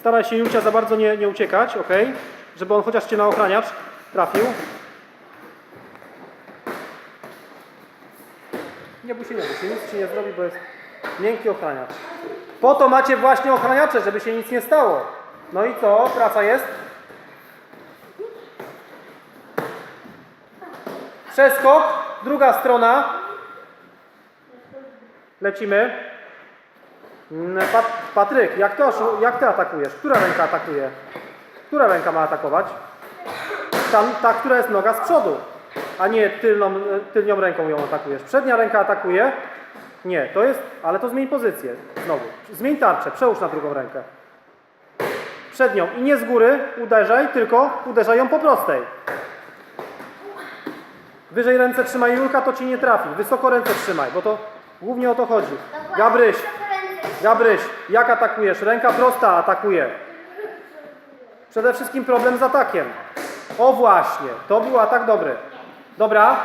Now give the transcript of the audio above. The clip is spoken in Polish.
Staraj się Jucia za bardzo nie, nie uciekać, ok? Żeby on chociaż cię na ochraniacz trafił. Nie bój się, nie bój się, nic ci nie zrobi, bo jest miękki ochraniacz. Po to macie właśnie ochraniacze, żeby się nic nie stało. No i co? Praca jest? Przeskok, druga strona. Lecimy. Mm, Pat Patryk, jak ty, jak ty atakujesz? Która ręka atakuje? Która ręka ma atakować? Ta, ta, która jest noga z przodu, a nie tylną, tylnią ręką ją atakujesz. Przednia ręka atakuje? Nie, to jest, ale to zmień pozycję. Znowu. Zmień tarczę, przełóż na drugą rękę. Przednią i nie z góry uderzaj, tylko uderzaj ją po prostej. Wyżej ręce trzymaj Julka, to ci nie trafi. Wysoko ręce trzymaj, bo to głównie o to chodzi. Gabryś, Gabryś, jak atakujesz? Ręka prosta atakuje. Przede wszystkim problem z atakiem. O właśnie, to był atak dobry. Dobra,